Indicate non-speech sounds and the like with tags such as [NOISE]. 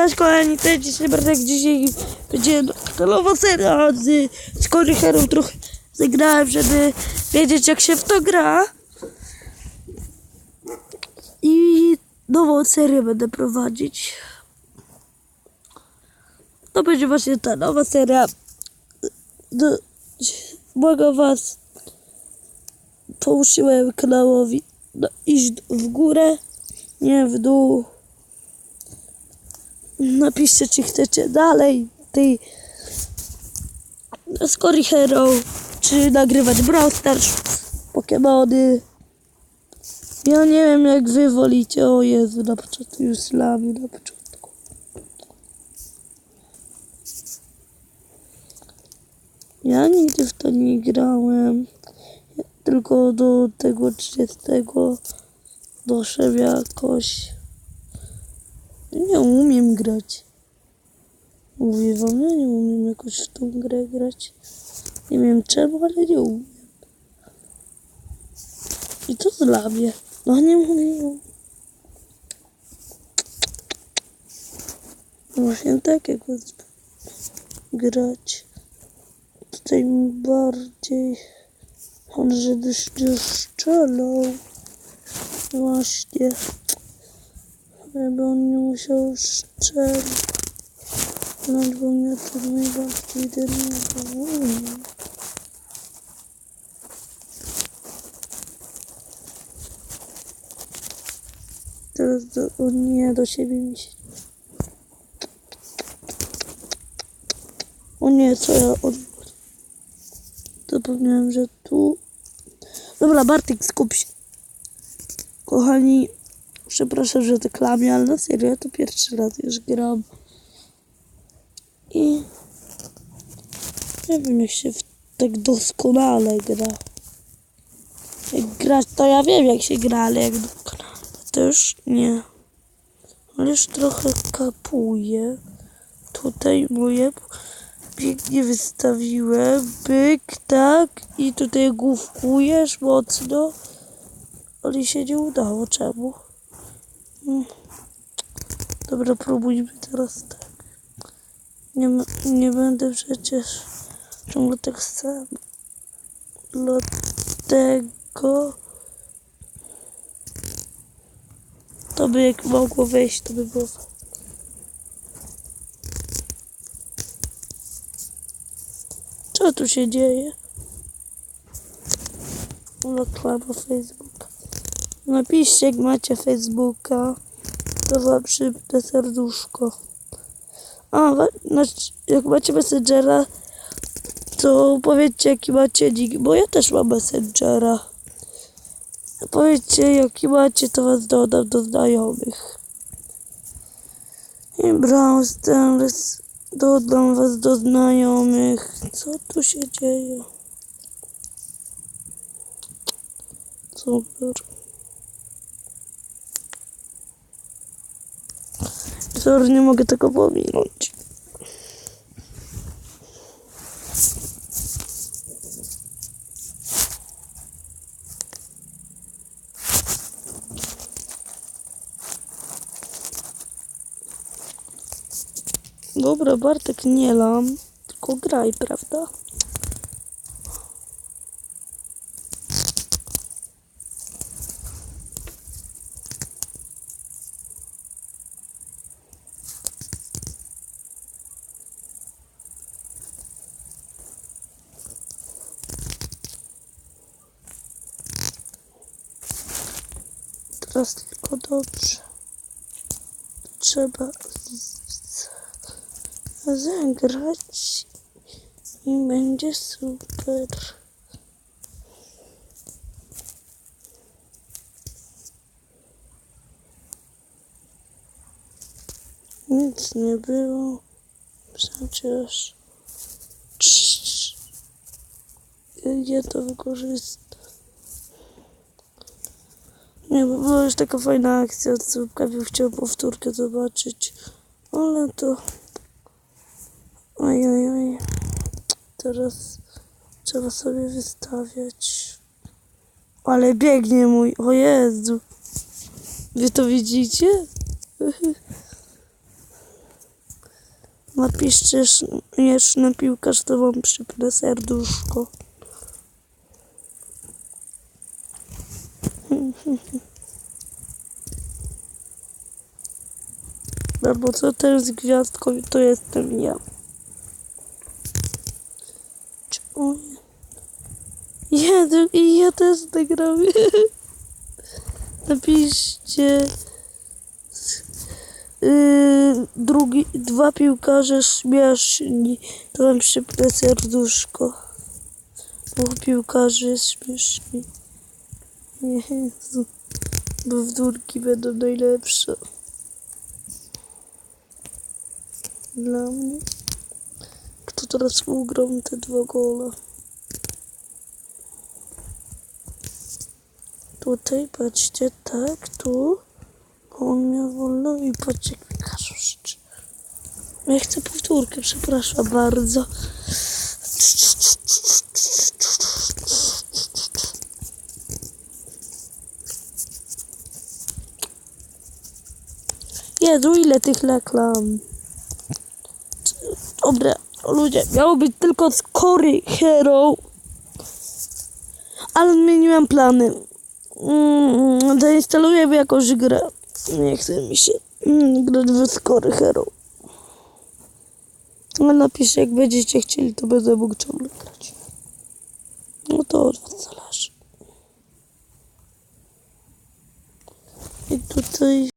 Cześć kochani, to dzisiaj Bartek, dzisiaj będzie nowa seria z, z Korycherą trochę zagrałem, żeby wiedzieć jak się w to gra. I nową serię będę prowadzić. To będzie właśnie ta nowa seria. Do, was połuszyłem kanałowi no, iść w górę, nie w dół. Napiszcie, czy chcecie dalej tej Scory Hero, czy nagrywać Brawl Stars, Pokemony. Ja nie wiem, jak wy wolicie. O Jezu, na początku już slamy, na początku. Ja nigdy w to nie grałem. Tylko do tego 30 doszedłem jakoś. Nie umiem grać. Mówię wam, ja nie umiem jakoś w tą grę grać. Nie wiem czemu, ale nie umiem. I to dla mnie. No nie umiem. Właśnie tak jak grać. Tutaj mi bardziej on żeby strzelał. Właśnie. Żeby on nie musiał strzelać. Bo mnie to najbardziej denerwuje. Teraz do, nie, do siebie mi się... O nie, co ja od... Zapomniałem, że tu... Dobra, Bartek, skup się. Kochani, przepraszam, że to klamie, ale na serio, ja to pierwszy raz już gram. I... Nie wiem, jak się tak doskonale gra. Jak grać, to ja wiem, jak się gra, ale jak doskonale, to już nie. Ale już trochę kapuję. Tutaj moje pięknie wystawiłem. Byk, tak. I tutaj główkujesz mocno. Ale się nie udało. Czemu? Dobra, próbujmy teraz tak. Nie, nie będę przecież ciągle tak samo. Dlatego to by jak mogło wejść, to by było. Co tu się dzieje? Reklama Facebooka. Napiszcie, jak macie Facebooka, to wam przypnę serduszko. A, jak macie Messengera, to powiedzcie, jaki macie nick, bo ja też mam Messengera. Powiedzcie, jaki macie, to was dodam do znajomych. I Brawl dodam was do znajomych. Co tu się dzieje? Super. Sorry, nie mogę tego pominąć. Dobra, Bartek, nie lam, tylko graj, prawda? Teraz tylko dobrze. Trzeba zagrać i będzie super. Nic nie było. Przecież. Ja to wykorzystam. Nie, bo była już taka fajna akcja, co bym chciał powtórkę zobaczyć. Ale to... Oj, oj, oj. Teraz trzeba sobie wystawiać. Ale biegnie mój. O Jezu. Wy to widzicie? [LAUGHS] Napiszcie śmieszny piłkarz, to wam przypnę serduszko. [LAUGHS] Albo co też z gwiazdką, to jestem ja. Czy on... Ja, i ja też nagram. [LAUGHS] Napiszcie yy, drugi, dwa piłkarze śmieszni, to wam przypnę serduszko. Dwóch piłkarzy śmieszni. Jezu, bo wdórki będą najlepsze. Dla mnie. Kto teraz ugrał te dwa gole? Tutaj, patrzcie, tak, tu. On miał wolno i patrzcie, jak mi. Ja chcę powtórkę, przepraszam bardzo. Jezu, ile tych reklam. Dobra, ludzie, miało być tylko Scory Hero. Ale zmieniłem plany. Mm, zainstaluję jakąś grę. Nie chce mi się mm, grać w Scory Hero. Ale napiszę, jak będziecie chcieli, to będę mógł ciągle grać. No to od was zależy. I tutaj